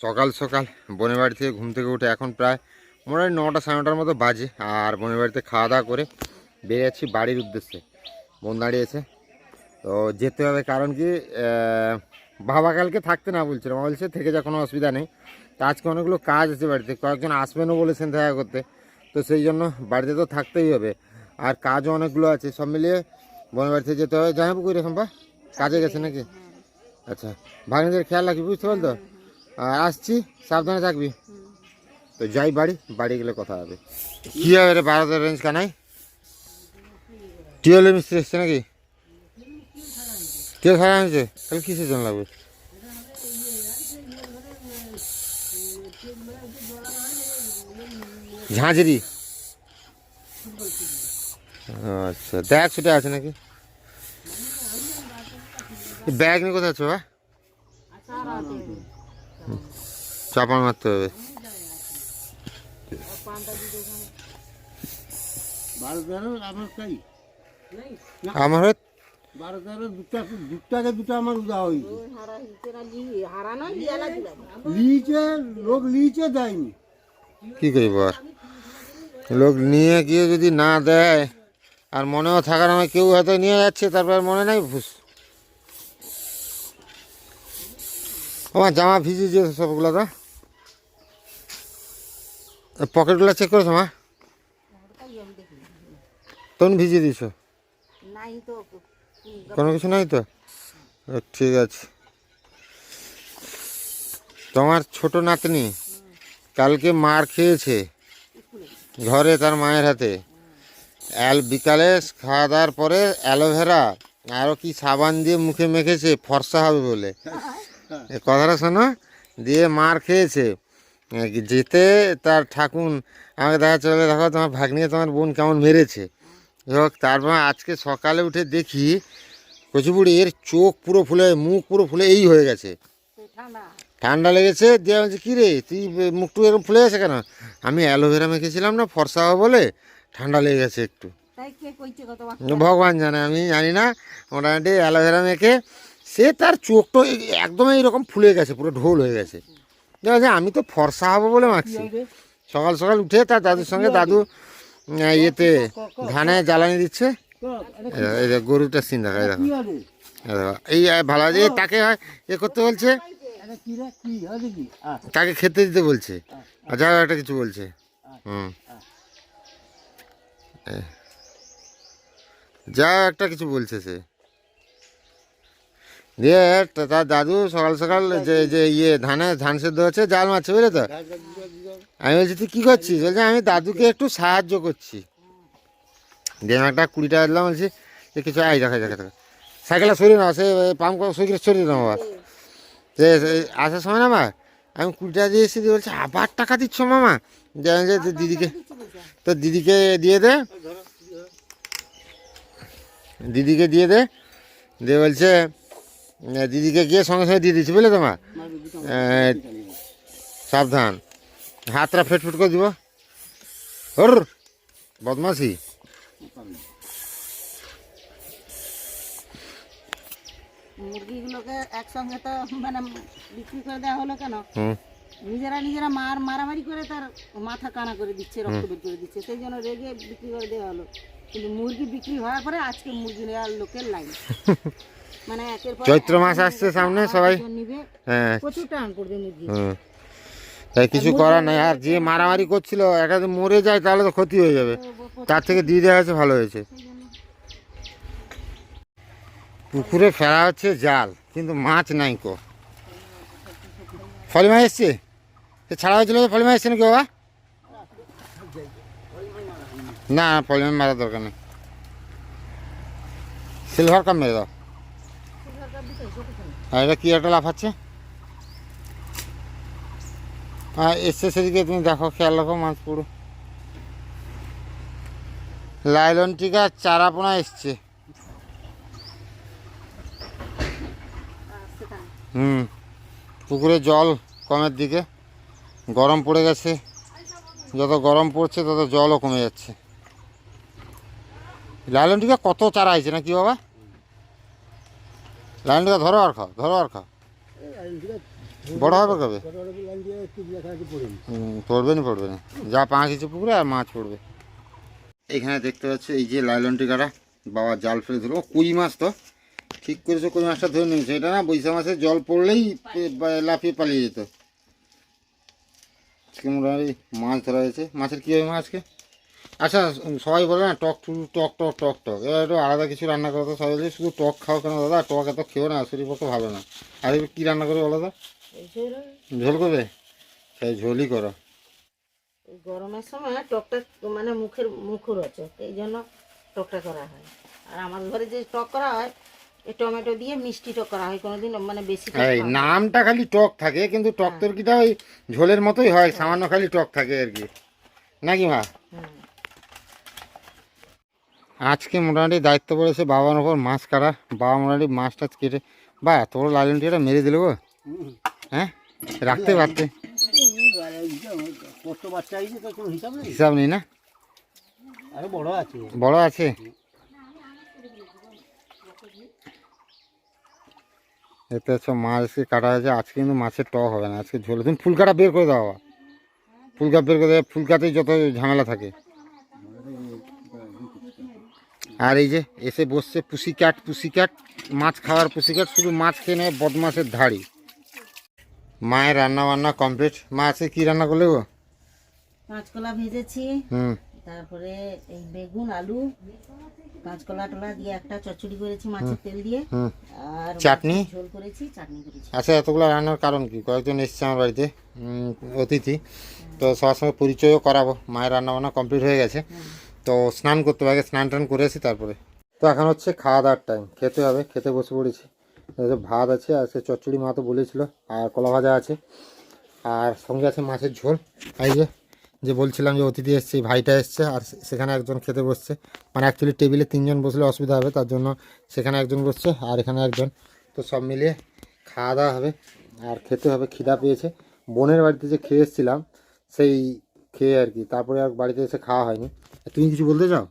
সকাল সকাল বোনের বাড়ি থেকে ঘুম থেকে উঠে এখন প্রায় মোটামুটি নটা সাড়ে নটার মতো বাজে আর বোনের বাড়িতে খাওয়া দাওয়া করে বেরিয়ে যাচ্ছি বাড়ির উদ্দেশ্যে। বোন দাঁড়িয়েছে তো যেতে হবে কারণ কি বাবা কালকে থাকতে না বলছিল। বাবা বলছে থেকে যা, কোনো অসুবিধা নেই। তো আজকে অনেকগুলো কাজ আছে বাড়িতে। কয়েকজন আসবেনও বলেছেন দেখা করতে। তো সেই জন্য বাড়িতে তো থাকতেই হবে। আর কাজও অনেকগুলো আছে। সব মিলিয়ে বোনের বাড়িতে যেতে হবে। যাই হোক এরকম বা কাজে গেছে নাকি? আচ্ছা ভাগ্নিদের খেয়াল রাখি বুঝতে পারতো আর আসছি সাবধানে থাকবি। তো যাই বাড়ি বাড়ি গেলে কথা হবে। কি হবে রে ভারতের রেঞ্জ কানাই টিউবওয়েলের মিস্ত্রি এসছে নাকি? টিউবওয়েল খারাপ হয়েছে তাহলে কিসের জন্য লাগবে? ঝাঁঝরি? আচ্ছা দেখ ছুটে আছে নাকি? ব্যাগ নিয়ে কোথায় আছো হ্যাঁ চাপান মারতে হবে। আমার দুটা আমার লিচে লোক কি লোক নিয়ে গিয়ে যদি না দেয়, আর মনেও থাকার আমার কেউ হয়তো নিয়ে যাচ্ছে, তারপর মনে নাই? আমার জামা ভিজে ভিজেছে সবগুলো তো পকেটগুলো চেক করেছ মা? তখন ভিজিয়ে দিছো কোনো কিছু নাই তো? ঠিক আছে। তোমার ছোট নাতনি কালকে মার খেয়েছে ঘরে তার মায়ের হাতে। অ্যাল বিকালে খাওয়া দাওয়ার পরে অ্যালোভেরা আরও কি সাবান দিয়ে মুখে মেখেছে ফর্সা হবে বলে। কথাটা শোনো দিয়ে মার খেয়েছে। যেতে তার ঠাকুন আমাকে দেখা চলে দেখো তোমার ভাগ্নিয়ে তোমার বোন কেমন মেরেছে। হোক তারপর আজকে সকালে উঠে দেখি কচুপুড়ি এর চোখ পুরো ফুলে মুখ পুরো ফুলে এই হয়ে গেছে। ঠান্ডা। ঠান্ডা লেগেছে দিয়ে বলছে কী রে তুই মুখটু এরকম ফুলে গেছে কেন? আমি অ্যালোভেরা মেখেছিলাম না ফর্সা হবে বলে ঠান্ডা লেগে গেছে একটু। তাই কে কইছে কত ভগবান জানে আমি জানি না। মোটামুটি অ্যালোভেরা মেখে সে তার চোখটা একদম এইরকম ফুলে গেছে পুরো ঢোল হয়ে গেছে। দেখা যায় আমি তো ফর্সা হব বলে মাখছি। সকাল সকাল উঠে তার দাদুর সঙ্গে দাদু ইয়েতে ধানে জ্বালানি দিচ্ছে। গরুটা সিন দেখা দেখো। এই ভালো এই তাকে হয় এ করতে বলছে। তাকে খেতে দিতে বলছে। আর যা একটা কিছু বলছে। হুম। যা একটা কিছু বলছে সে। দিয়ে তার দাদু সকাল সকাল যে যে ইয়ে ধানে ধান সেদ্ধ হচ্ছে, জাল মারছে, বুঝলে তো? আমি বলছি, তুই কী করছিস? বলছে, আমি দাদুকে একটু সাহায্য করছি। দিয়ে আমি একটা কুড়ি টাকা দিলাম, বলছি, যে কিছু আই দেখা দেখা দেখা। সাইকেলটা সরিয়ে নাও, সে পাম্প সাইকেল সরিয়ে নাও আবার। সে আসার সময় না মা, আমি কুড়ি টাকা দিয়ে এসে দিয়ে বলছে, আবার টাকা দিচ্ছ মামা? যে যে দিদিকে তো দিদিকে দিয়ে দে। দিদিকে দিয়ে দে। দিয়ে বলছে দিদিকে গিয়ে সঙ্গে সঙ্গে দিয়ে দিচ্ছি বুঝলে তো মা এ, সাবধান। হাতটা ফেট ফুট করে দিব। হর বদমাসি মুরগিগুলোকে একসঙ্গে তো মানে বিক্রি করে দেওয়া হলো কেন? নিজেরা নিজেরা মার মারামারি করে তার মাথা কানা করে দিচ্ছে রক্ত বের করে দিচ্ছে। সেই জন্য রেগে বিক্রি করে দেওয়া হলো। কিন্তু মুরগি বিক্রি হওয়ার পরে আজকে মুরগি নেওয়ার লোকের লাইন। মানে চৈত্র মাস আসছে সামনে সবাই। হ্যাঁ। প্রচুর টান করবে মুরগি। হুম। তাই কিছু করার নাই। আর যে মারামারি করছিল এটা যদি মরে যায় তাহলে তো ক্ষতি হয়ে যাবে। তার থেকে দিয়ে দেওয়া হয়েছে ভালো হয়েছে। পুকুরে ফেলা হচ্ছে জাল কিন্তু মাছ নাই কো। ফলি মাছ এসছে? সে ছাড়া হয়েছিল যে ফলি মাছ এসছে নাকি বাবা? না ফলি মাছ মারার দরকার নেই। সিলভার কাম মেরে দাও। আর এটা কি একটা লাফাচ্ছে হ্যাঁ এসছে সেদিকে তুমি দেখো, খেয়াল রাখো মাছ পুরো। লাইলন টিকা চারাপোনা এসছে। হুম, পুকুরে জল কমের দিকে। গরম পড়ে গেছে। যত গরম পড়ছে, তত জলও কমে যাচ্ছে। লাইলন টিকা কত চারা হয়েছে না কি বাবা? লাইলন টিকা ধরো আর খাও, ধরো আর খাও। বড় হবে কবে? পড়বে না পড়বে না। যা পাঁচ কিছু পুকুরে আর মাছ পড়বে। এখানে দেখতে পাচ্ছি, এই যে লাইলনটি কাটা বাবা জাল ফেলে ধরো কুই মাছ তো। ঠিক করেছ, কই মাছটা ধরে নিয়েছে। এটা না বৈশাখ মাসে জল পড়লেই লাফিয়ে পালিয়ে যেত। মোটামুটি মাছ ধরা হয়েছে। মাছের কী হবে আজকে? আচ্ছা সবাই বলে না টক টু টক টক টক টক। এবার একটু আলাদা কিছু রান্না করো তো সবাই বলে, শুধু টক খাও কেন দাদা? টক এত খেও না শরীর পক্ষে ভালো না। আর এবার কী রান্না করবে বলো তো? ঝোল। করবে? সেই ঝোলই করো। গরমের সময় টকটা মানে মুখের মুখর আছে এই জন্য টকটা করা হয়। আর আমার ঘরে যে টক করা হয় এই টমেটো দিয়ে মিষ্টি টক করা হয় কোনোদিন মানে বেশি হয়। নামটা খালি টক থাকে কিন্তু টক তরকিটা ওই ঝোলের মতোই হয় সামান্য খালি টক থাকে আর কি। নাকি মা? হুম। আজকে মোটামুটি দায়িত্ব পড়েছে বাবার ওপর মাছ কাটা। বাবা মোটামুটি মাছ টাছ কেটে বা, এত তোর লালনটিটা মেরে দিল গো। হ্যাঁ? রাখতে পারতে। হিসাব নেই না? বড় আছে। এতে সব মাছ আজকে কাটা হয়েছে। আজকে কিন্তু মাছের টক হবে না। আজকে ঝোল। তুমি ফুলকাটা বের করে দাও বাবা। ফুলকা বের করে দেবে ফুলকাতেই যত ঝামেলা থাকে। আর এই যে এসে বসছে পুসি ক্যাট মাছ খাওয়ার পুসি ক্যাট শুধু মাছ খেয়ে নেয় বদমাসের ধাড়ি। মায়ের রান্না বান্না কমপ্লিট মা আজকে কী রান্না করলে গো? কাঁচকলা ভেজেছি হুম। তারপরে এই বেগুন আলু কাঁচকলা টলা দিয়ে একটা চচ্চড়ি করেছি মাছের তেল দিয়ে আর চাটনি? ঝোল করেছি চাটনি করেছি। আচ্ছা এতগুলো রান্নার কারণ কি? কয়েকজন এসছে আমার বাড়িতে অতিথি। তো সবার সঙ্গে পরিচয়ও করাবো। মায়ের রান্না বান্না কমপ্লিট হয়ে গেছে। তো স্নান করতে হবে, আগে স্নান টান করে আসি তারপরে। তো এখন হচ্ছে খাওয়া দাওয়ার টাইম খেতে হবে, খেতে বসে পড়েছি। ভাত আছে আর সে চচ্চড়ি মা তো বলেছিল, আর কলা ভাজা আছে, আর সঙ্গে আছে মাছের ঝোল। এই যে যে বলছিলাম যে অতিথি এসছে ভাইটা এসছে, আর সেখানে একজন খেতে বসছে। মানে অ্যাকচুয়ালি টেবিলে তিনজন বসলে অসুবিধা হবে, তার জন্য সেখানে একজন বসছে, আর এখানে একজন। তো সব মিলিয়ে খাওয়া দাওয়া হবে, আর খেতে হবে, খিদা পেয়েছে। বোনের বাড়িতে যে খেয়ে এসেছিলাম, সেই খেয়ে আর কি তারপরে আর বাড়িতে এসে খাওয়া হয়নি। তুমি কিছু বলতে চাও?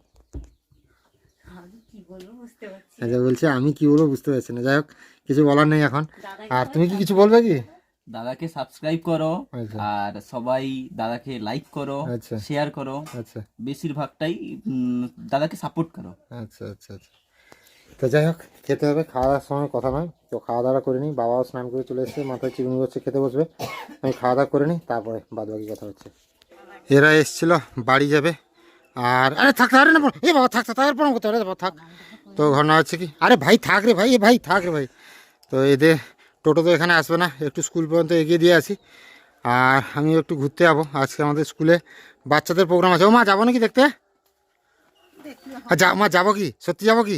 আচ্ছা বলছি আমি কি বলব বুঝতে পারছি না। যাই হোক কিছু বলার নেই এখন। আর তুমি কি কিছু বলবে কি? দাদাকে সাবস্ক্রাইব করো আচ্ছা। আর সবাই দাদাকে লাইক করো আচ্ছা। শেয়ার করো। আচ্ছা। বেশিরভাগটাই দাদাকে সাপোর্ট করো। আচ্ছা আচ্ছা আচ্ছা। তো যাই হোক খেতে হবে। খাওয়া দাওয়ার সময় কথা নয়। তো খাওয়া দাওয়া করে নিই। বাবাও স্নান করে চলে এসেছে মাথায় চিরুনি বসছে খেতে বসবে। আমি খাওয়া দাওয়া করে নিই তারপরে বাদ বাকি কথা হচ্ছে। এরা এসছিল, বাড়ি যাবে। আর আরে, থাক আরে, না এ বাবা, থাক তাদের প্রণাম করতে বাবা, থাক। তো ঘটনা হচ্ছে কি? আরে ভাই, থাক রে ভাই, এ ভাই, থাক রে ভাই। তো এদের টোটো তো এখানে আসবে না, একটু স্কুল পর্যন্ত এগিয়ে দিয়ে আসি। আর আমি একটু ঘুরতে যাব, আজকে আমাদের স্কুলে বাচ্চাদের প্রোগ্রাম আছে। ও মা, যাব নাকি দেখতে? আর যা, মা, যাব কি? সত্যি যাব কি?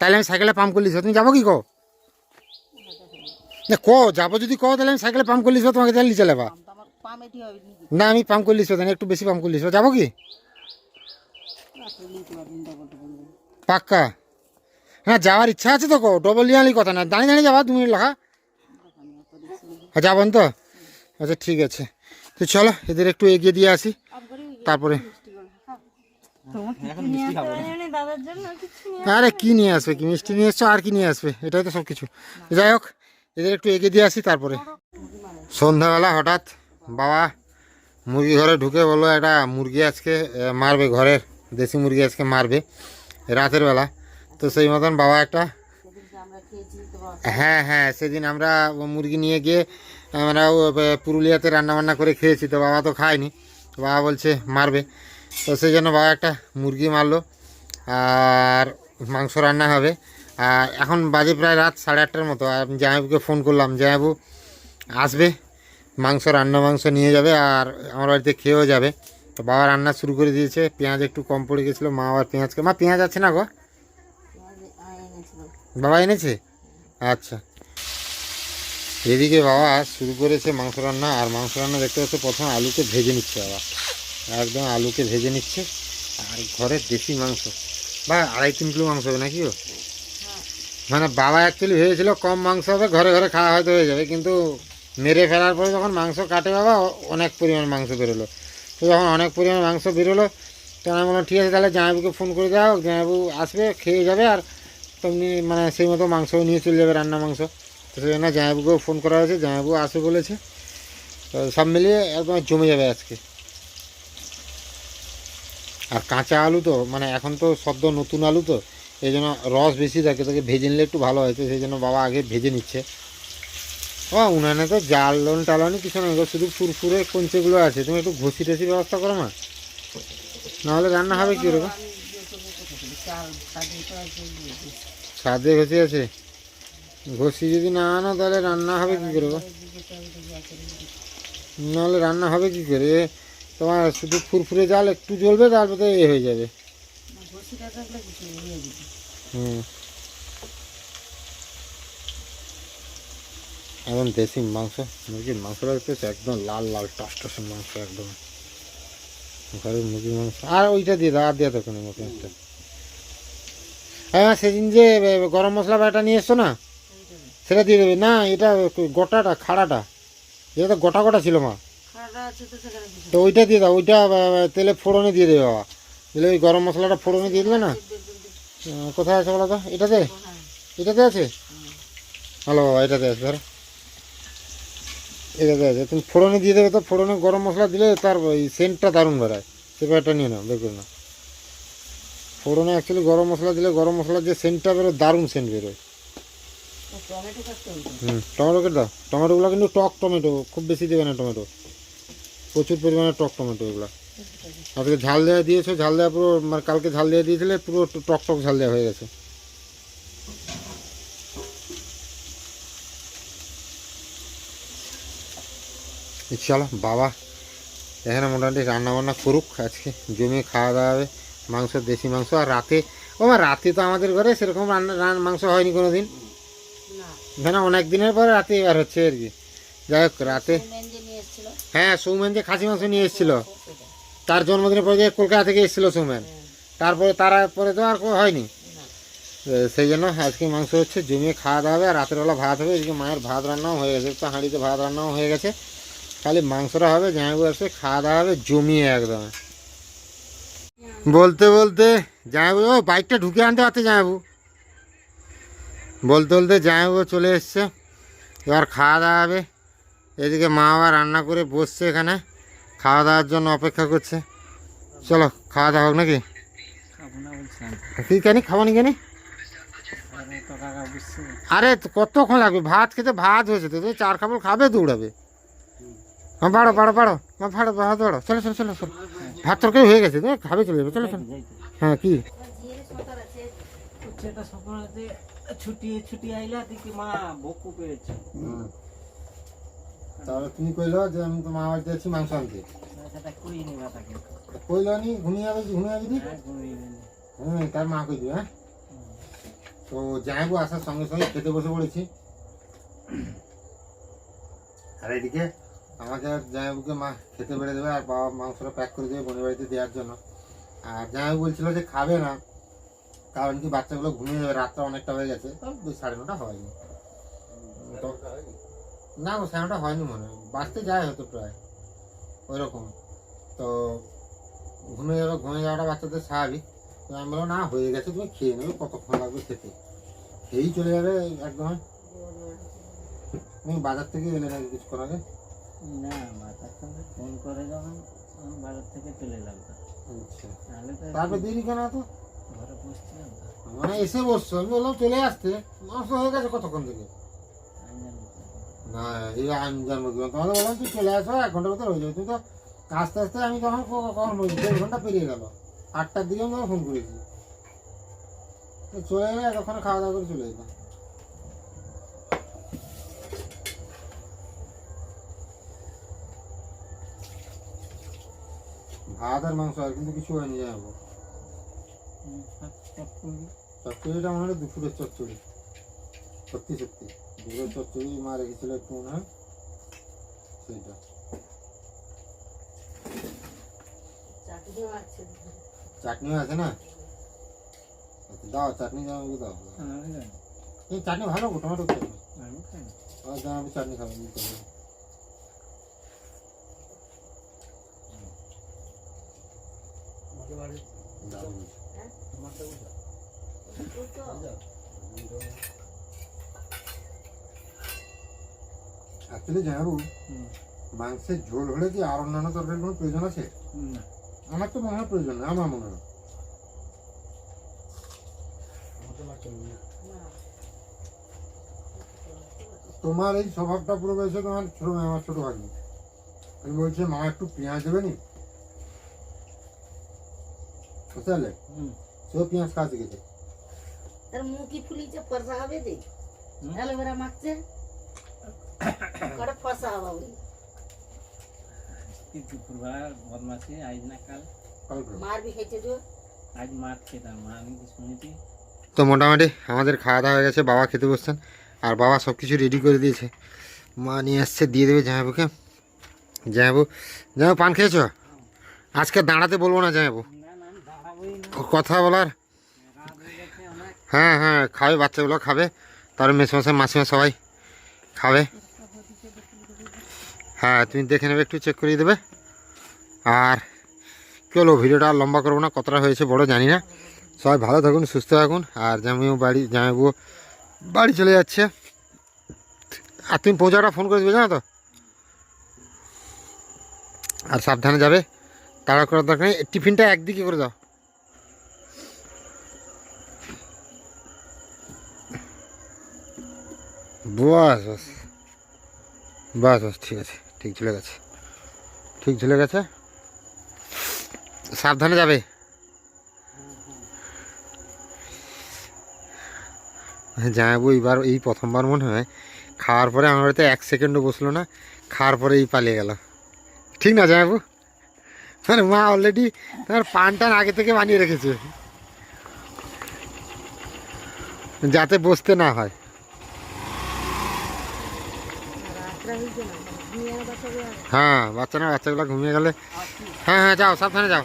তাহলে আমি সাইকেলে পাম্প করলিস তুমি যাব কি কো? না, ক, যাব যদি কো, তাহলে আমি সাইকেলে পাম্প করলিস তোমাকে তাহলে নিচে লেবা। না আমি পাম্প করলিস তাহলে একটু বেশি পাম্প করলিস যাব কি? পাক্কা? হ্যাঁ যাওয়ার ইচ্ছা আছে তো কো ডবল লিয়ালি কথা না। দাঁড়িয়ে দাঁড়িয়ে যাবা তুমি লেখা হ্যাঁ যাবেন তো? আচ্ছা ঠিক আছে। তো চলো এদের একটু এগিয়ে দিয়ে আসি। তারপরে। এখন মিষ্টি খাব আরে কি নিয়ে আসবে? কি মিষ্টি নিয়ে এসছো? আর কি নিয়ে আসবে? এটাই তো সব কিছু যাই হোক এদের একটু এগিয়ে দিয়ে আসি তারপরে। সন্ধ্যাবেলা হঠাৎ বাবা, মুরগি ঘরে ঢুকে বলল, একটা মুরগি আজকে মারবে ঘরের দেশি মুরগি আজকে মারবে, রাতের বেলা। তো সেই মতন বাবা একটা হ্যাঁ হ্যাঁ সেদিন আমরা মুরগি নিয়ে গিয়ে, আমরা পুরুলিয়াতে রান্নাবান্না করে খেয়েছি, তো বাবা তো খায়নি। বাবা বলছে, মারবে। তো সেই জন্য বাবা একটা মুরগি মারলো, আর মাংস রান্না হবে। আর এখন বাজে প্রায় রাত সাড়ে আটটার মতো, আর জামাইবুকে ফোন করলাম জামাইবু আসবে? মাংস রান্না মাংস নিয়ে যাবে আর আমার বাড়িতে খেয়েও যাবে। তো বাবা রান্না শুরু করে দিয়েছে পেঁয়াজ একটু কম পড়ে গেছিল মা আবার পেঁয়াজকে মা পেঁয়াজ আছে না গো? বাবা এনেছে? আচ্ছা। এদিকে বাবা শুরু করেছে মাংস রান্না আর মাংস রান্না দেখতে পাচ্ছে প্রথমে আলুকে ভেজে নিচ্ছে বাবা। একদম আলুকে ভেজে নিচ্ছে আর ঘরের দেশি মাংস। বা আড়াই তিন কিলো মাংস হবে নাকি ও মানে বাবা অ্যাকচুয়ালি ভেবেছিল কম মাংস হবে ঘরে ঘরে খাওয়া হয়তো হয়ে যাবে কিন্তু মেরে ফেলার পরে যখন মাংস কাটে বাবা, অনেক পরিমাণ মাংস বেরোলো। তো যখন অনেক পরিমাণ মাংস বেরোলো তখন আমি বললাম, ঠিক আছে, তাহলে জামাইবুকে ফোন করে দাও জামাইবু আসবে, খেয়ে যাবে আর তেমনি মানে সেই মতো মাংসও নিয়ে চলে যাবে রান্না মাংস। তো সেই জন্য জামাইবাবুকেও ফোন করা হয়েছে, জামাইবাবু আসবে বলেছে। তো সব মিলিয়ে একদম জমে যাবে আজকে। আর কাঁচা আলু তো মানে এখন তো সদ্য নতুন আলু তো, এই জন্য রস বেশি থাকে, তাকে ভেজে নিলে একটু ভালো হয়, তো সেই জন্য বাবা আগে ভেজে নিচ্ছে। ও উনানে তো জালন টালনি কিছু গো, শুধু ফুরফুরে কঞ্চেগুলো আছে। তুমি একটু ঘষি টসি ব্যবস্থা করো মা। নাহলে রান্না হবে কি ওরকম? ছাদে ঘষি আছে। ঘষি যদি না আনো তাহলে রান্না হবে কি করে গো? নাহলে রান্না হবে কি করে? তোমার শুধু ফুরফুরে জাল একটু জ্বলবে তারপরে এ হয়ে যাবে। হুম। একদম দেশি মাংস মুরগির মাংসটা দেখতেছে একদম লাল লাল টস টসের মাংস একদম। ঘরের মুরগির মাংস। আর ওইটা দিয়ে দাও আর দিয়ে দাও কোনো মতো একটা। হ্যাঁ সেদিন যে গরম মশলা বাটা নিয়ে এসছো না? সেটা দিয়ে দেবে। না এটা গোটাটা খাড়াটা। এটা তো গোটা গোটা ছিল মা। তো ওইটা দিয়ে দাও ওইটা তেলে ফোড়নে দিয়ে দেবে বাবা। দিলে ওই গরম মশলাটা ফোড়নে দিয়ে দিলে না? কোথায় আছে বলো তো? এটাতে? এটাতে আছে? হ্যালো বাবা এটাতে আছে ধরো। এটাতে আছে তুমি ফোড়নে দিয়ে দেবে তো ফোড়নে গরম মশলা দিলে তার ওই সেন্টটা দারুণ বেড়ায় সে ব্যাপারটা নিয়ে নাও বের করে নাও ফোড়নে অ্যাকচুয়ালি গরম মশলা দিলে গরম মশলার যে সেন্টটা বেরোয় দারুণ সেন্ট বেরোয়। হুম টমেটো কেটে দাও। টমেটোগুলো কিন্তু টক টমেটো খুব বেশি দেবে না টমেটো। প্রচুর পরিমাণে টক টমেটো এগুলো। আজকে ঝাল দেওয়া দিয়েছ ঝাল দেওয়া পুরো মানে কালকে ঝাল দেওয়া দিয়েছিলে পুরো টক টক ঝাল দেওয়া হয়ে গেছে। চলো, বাবা। এখানে মোটামুটি রান্না বান্না করুক আজকে। জমিয়ে খাওয়া দাওয়া হবে, মাংস, দেশি মাংস আর রাতে। ও রাতে তো আমাদের ঘরে সেরকম রান্না মাংস হয়নি কোনো দিন না, অনেক দিনের পরে রাতে এবার হচ্ছে আর কি। যাই হোক, রাতে হ্যাঁ সৌমেন যে খাসি মাংস নিয়ে এসেছিল। তার জন্মদিনের পরে কলকাতা থেকে এসেছিল সৌমেন। তারপরে তারপরে তো আর হয়নি। সেই জন্য আজকে মাংস হচ্ছে, জমিয়ে খাওয়া দাওয়া হবে আর রাতের বেলা ভাত হবে। এদিকে মায়ের ভাত রান্নাও হয়ে গেছে তো হাঁড়িতে ভাত রান্নাও হয়ে গেছে। খালি মাংসটা হবে জামাইবু আসবে খাওয়া দাওয়া হবে, জমিয়ে একদম। বলতে বলতে জামাইবু ও বাইকটা ঢুকে আনতে পারতে জামাইবু বলতে বলতে জামাইবু চলে এসছে, এবার খাওয়া দাওয়া হবে। এদিকে মা আবার রান্না করে বসছে এখানে খাওয়া দাওয়ার জন্য অপেক্ষা করছে। চলো খাওয়া দাওয়া হোক নাকি? কি কেনি, খাব নি কেনি? আরে কতক্ষণ লাগবে? ভাত খেতে ভাত হয়েছে, তো চার খাবার খাবে, দৌড়াবে। হ্যাঁ বাড়ো বাড়ো বাড়ো। হ্যাঁ ভাড়ো ভাত বাড়ো। চলো চলো চলো চলো। ভাত তরকারি হয়ে গেছে তো খাবে চলে যাবে চলো চলো। হ্যাঁ কি? ছুটি ছুটি আইলা দেখি মা বকু পেয়েছে। তাহলে তুমি কইলো যে আমি তো মা বাড়িতে আছি মাংস আনতে। কইলো নি ঘুমিয়ে যাবে ঘুমিয়ে যাবি নিলে। হুম তার মা কই হ্যাঁ? তো আসার সঙ্গে সঙ্গে খেতে বসে পড়েছি। আর এদিকে? আমাকে জামাইবুকে মা খেতে বেড়ে দেবে আর বাবা মাংসটা প্যাক করে দেবে বোনের বাড়িতে দেওয়ার জন্য। আর জামাইবু বলছিল যে খাবে না, কারণ কি বাচ্চাগুলো ঘুমিয়ে যাবে, রাতটা অনেকটা হয়ে গেছে। ওই সাড়ে নটা হয়নি। তো না ও সাড়ে নটা হয়নি মনে হয়। বাঁচতে যায় হয়তো প্রায় ওই রকম তো ঘুমিয়ে যাবে, ঘুমিয়ে যাওয়াটা বাচ্চাদের স্বাভাবিক। তো আমি বললাম, না, হয়ে গেছে, তুমি খেয়ে নেবে, কতক্ষণ লাগবে খেতে। খেয়েই চলে যাবে, একদম। তুমি বাজার থেকে এলে নাকি কিছুক্ষণ আগে। না মাতার সঙ্গে ফোন করে যখন আমি বাজার থেকে চলে এলাম আচ্ছা। তো তারপর কেন তো ঘরে বসছিলাম তো। মানে এসে বসছো আমি বললাম চলে আসতে। মাংস হয়ে গেছে কতক্ষণ থেকে? না। এই আমি জানব কি তোমাকে বললাম তুই চলে আসো এক ঘণ্টার ভিতরে হয়ে যাবে। তুমি তো আস্তে আস্তে আমি তখন কখন বলছি? দেড় ঘণ্টা পেরিয়ে গেল। আটটার দিকে আমি ফোন করেছি। চলে গেলে এতক্ষণে খাওয়া দাওয়া করে চলে যেতাম ভাত আর মাংস আর কিন্তু কিছু হয়নি যাব হুম, সব সব করবি। চচ্চড়িটা মনে হয় দুপুরের চচ্চড়ি সত্যি সত্যি দুপুরের চচ্চড়ি মা রেখেছিল একটু মনে হয় সেইটা চাটনিও আছে চাটনিও আছে না আচ্ছা, দাও চাটনি দাও আমাকে দাও আমি জানি। এই চাটনি ভালো গো টমেটো চাটনি আমি খাই না। আর দাও আমি চাটনি খাব আমি খাব। দাও। মাংসের ঝোল হলে কি আর অন্যান্য তরকারির কোনো প্রয়োজন আছে? না আমার তো মনে হয় প্রয়োজন নেই আমার মনে হয়। তোমার এই স্বভাবটা পুরো বয়সে তোমার ছোট আমার ছোট ভাগ্নি। আমি বলছি, মা, একটু পেঁয়াজ দেবে নি? সেও পেঁয়াজ শিখেছে তার মুখ কি ফুলিছে ফর্সা হবে যে হুম। অ্যালোভেরা মাখছে? ফর্সা হবে দুপুরবেলা বদমাসি আজ না কাল। কাল করে। মার বি খাইছে যে আজ মাছ খেতাম মা আমি কি শুনেছি? তো মোটামুটি আমাদের খাওয়া দাওয়া হয়ে গেছে বাবা খেতে বসছেন। আর বাবা সব কিছু রেডি করে দিয়েছে। মা নিয়ে আসছে দিয়ে দেবে জামাইবাবুকে জামাইবাবু জামাইবাবু পান খেয়েছ? আজকে দাঁড়াতে বলব না জামাইবাবু কথা বলার? হয়ে হ্যাঁ খাবে, বাচ্চাগুলো খাবে। তার মেসমশাই মাসিমা সবাই খাবে। হ্যাঁ তুমি দেখে নেবে, একটু চেক করিয়ে দেবে। আর কী হলো ভিডিওটা লম্বা করব না, কতটা হয়েছে বড় জানি না। সবাই ভালো থাকুন, সুস্থ থাকুন। আর জামাইও বাড়ি জামাইবু বাড়ি চলে যাচ্ছে। আর তুমি পৌঁছাটা ফোন করে দেবে, জানো তো? আর সাবধানে যাবে। তাড়া করার দরকার নেই। টিফিনটা একদিকে করে দাও। বাস বাস বাস বাস ঠিক আছে, ঠিক ঝুলে গেছে, ঠিক ঝুলে গেছে। সাবধানে যাবে। জানাব এইবার, এই প্রথমবার মনে হয়, খাওয়ার পরে আমার বাড়িতে এক সেকেন্ডও বসল না, খাওয়ার পরে এই পালিয়ে গেল। ঠিক না জানাব মানে মা অলরেডি তোমার পান টান আগে থেকে বানিয়ে রেখেছে। যাতে বসতে না হয় রাত্রা হয়েছে না ঘুমিয়ে বাচ্চা হ্যাঁ বাচ্চা না বাচ্চাগুলো ঘুমিয়ে গেলে হ্যাঁ হ্যাঁ যাও সাবধানে যাও